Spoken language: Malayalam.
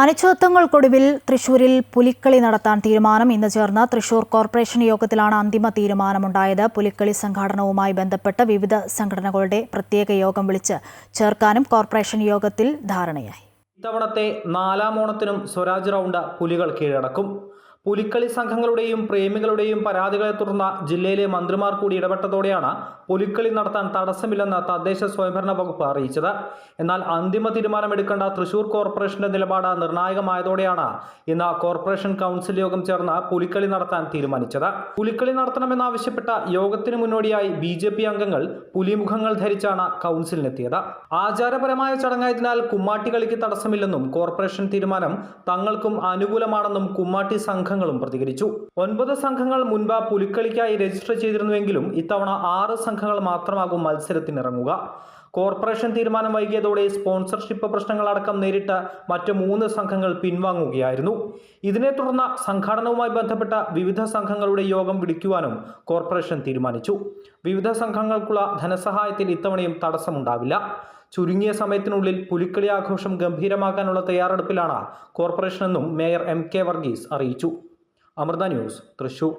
അനിശ്ചിതത്വങ്ങൾക്കൊടുവിൽ തൃശൂരിൽ പുലിക്കളി നടത്താൻ തീരുമാനം. ഇന്ന് ചേർന്ന തൃശൂർ കോർപ്പറേഷൻ യോഗത്തിലാണ് അന്തിമ തീരുമാനമുണ്ടായത്. പുലിക്കളി സംഘാടനവുമായി ബന്ധപ്പെട്ട് വിവിധ സംഘടനകളുടെ പ്രത്യേക യോഗം വിളിച്ച് ചേർക്കാനും കോർപ്പറേഷൻ യോഗത്തിൽ ധാരണയായി. ഇത്തവണത്തെ നാലാം ഓണത്തിനും സ്വരാജ് റൗണ്ട് പുലികൾ കീഴടക്കും. പുലിക്കളി സംഘങ്ങളുടെയും പ്രേമികളുടെയും പരാതികളെ തുടർന്ന് ജില്ലയിലെ മന്ത്രിമാർ കൂടി ഇടപെട്ടതോടെയാണ് പുലിക്കളി നടത്താൻ തടസ്സമില്ലെന്ന് തദ്ദേശ സ്വയംഭരണ വകുപ്പ് അറിയിച്ചത്. എന്നാൽ അന്തിമ തീരുമാനമെടുക്കേണ്ട തൃശൂർ കോർപ്പറേഷന്റെ നിലപാട് നിർണായകമായതോടെയാണ് ഇന്ന് കോർപ്പറേഷൻ കൗൺസിൽ യോഗം ചേർന്ന് പുലിക്കളി നടത്താൻ തീരുമാനിച്ചത്. പുലിക്കളി നടത്തണമെന്നാവശ്യപ്പെട്ട യോഗത്തിന് മുന്നോടിയായി ബി ജെ പി അംഗങ്ങൾ പുലിമുഖങ്ങൾ ധരിച്ചാണ് കൗൺസിലിനെത്തിയത്. ആചാരപരമായ ചടങ്ങായതിനാൽ കുമ്മാട്ടി കളിക്ക് തടസ്സമില്ലെന്നും കോർപ്പറേഷൻ തീരുമാനം തങ്ങൾക്കും അനുകൂലമാണെന്നും കുമ്മാട്ടി സംഘങ്ങളും പ്രതികരിച്ചു. ഒൻപത് സംഘങ്ങൾ മുൻപ് പുലിക്കളിക്കായി രജിസ്റ്റർ ചെയ്തിരുന്നുവെങ്കിലും ഇത്തവണ ആറ് സംഘങ്ങൾ മാത്രമാകും മത്സരത്തിനിറങ്ങുക. കോർപ്പറേഷൻ തീരുമാനം വൈകിയതോടെ സ്പോൺസർഷിപ്പ് പ്രശ്നങ്ങളടക്കം നേരിട്ട് മറ്റ് മൂന്ന് സംഘങ്ങൾ പിൻവാങ്ങുകയായിരുന്നു. ഇതിനെ തുടർന്ന് സംഘാടനവുമായി ബന്ധപ്പെട്ട വിവിധ സംഘങ്ങളുടെ യോഗം വിളിക്കുവാനും കോർപ്പറേഷൻ തീരുമാനിച്ചു. വിവിധ സംഘങ്ങൾക്കുള്ള ധനസഹായത്തിൽ ഇത്തവണയും തടസ്സമുണ്ടാവില്ല. ചുരുങ്ങിയ സമയത്തിനുള്ളിൽ പുലിക്കളി ആഘോഷം ഗംഭീരമാക്കാനുള്ള തയ്യാറെടുപ്പിലാണ് കോർപ്പറേഷനെന്നും മേയർ എം കെ വർഗീസ് അറിയിച്ചു. അമൃത ന്യൂസ് തൃശൂർ.